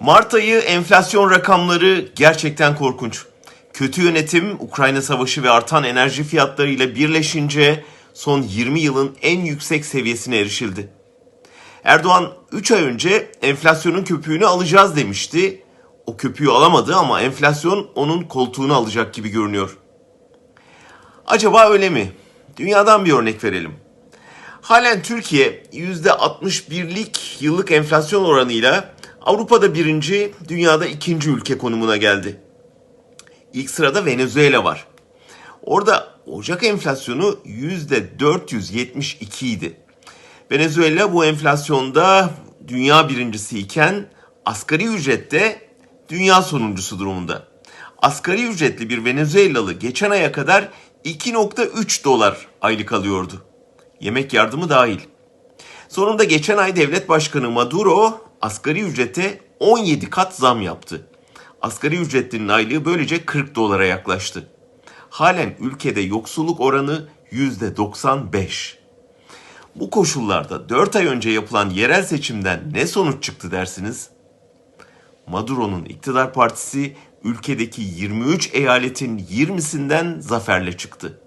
Mart ayı enflasyon rakamları gerçekten korkunç. Kötü yönetim, Ukrayna savaşı ve artan enerji fiyatlarıyla birleşince son 20 yılın en yüksek seviyesine erişildi. Erdoğan 3 ay önce enflasyonun köpüğünü alacağız demişti. O köpüğü alamadı ama enflasyon onun koltuğunu alacak gibi görünüyor. Acaba öyle mi? Dünyadan bir örnek verelim. Halen Türkiye %61'lik yıllık enflasyon oranıyla Avrupa'da birinci, dünyada ikinci ülke konumuna geldi. İlk sırada Venezuela var. Orada Ocak enflasyonu %472 idi. Venezuela bu enflasyonda dünya birincisi iken asgari ücrette dünya sonuncusu durumunda. Asgari ücretli bir Venezuelalı geçen aya kadar 2.3 dolar aylık alıyordu. Yemek yardımı dahil. Sonunda geçen ay devlet başkanı Maduro asgari ücrete 17 kat zam yaptı. Asgari ücretlinin aylığı böylece 40 dolara yaklaştı. Halen ülkede yoksulluk oranı %95. Bu koşullarda 4 ay önce yapılan yerel seçimden ne sonuç çıktı dersiniz? Maduro'nun iktidar partisi ülkedeki 23 eyaletin 20'sinden zaferle çıktı.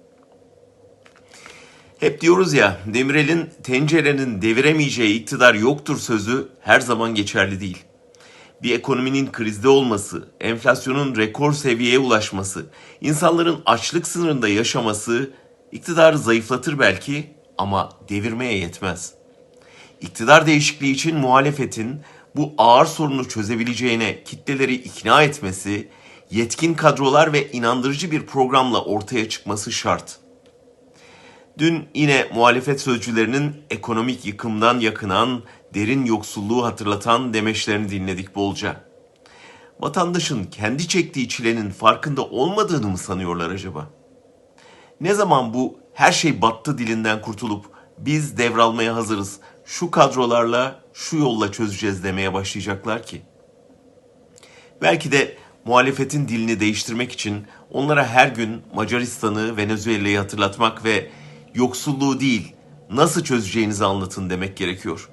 Hep diyoruz ya Demirel'in tencerenin deviremeyeceği iktidar yoktur sözü her zaman geçerli değil. Bir ekonominin krizde olması, enflasyonun rekor seviyeye ulaşması, insanların açlık sınırında yaşaması iktidarı zayıflatır belki ama devirmeye yetmez. İktidar değişikliği için muhalefetin bu ağır sorunu çözebileceğine kitleleri ikna etmesi, yetkin kadrolar ve inandırıcı bir programla ortaya çıkması şart. Dün yine muhalefet sözcülerinin ekonomik yıkımdan yakınan, derin yoksulluğu hatırlatan demeçlerini dinledik bolca. Vatandaşın kendi çektiği çilenin farkında olmadığını mı sanıyorlar acaba? Ne zaman bu her şey battı dilinden kurtulup biz devralmaya hazırız, şu kadrolarla, şu yolla çözeceğiz demeye başlayacaklar ki? Belki de muhalefetin dilini değiştirmek için onlara her gün Macaristan'ı, Venezuela'yı hatırlatmak ve yoksulluğu değil, nasıl çözeceğinizi anlatın demek gerekiyor.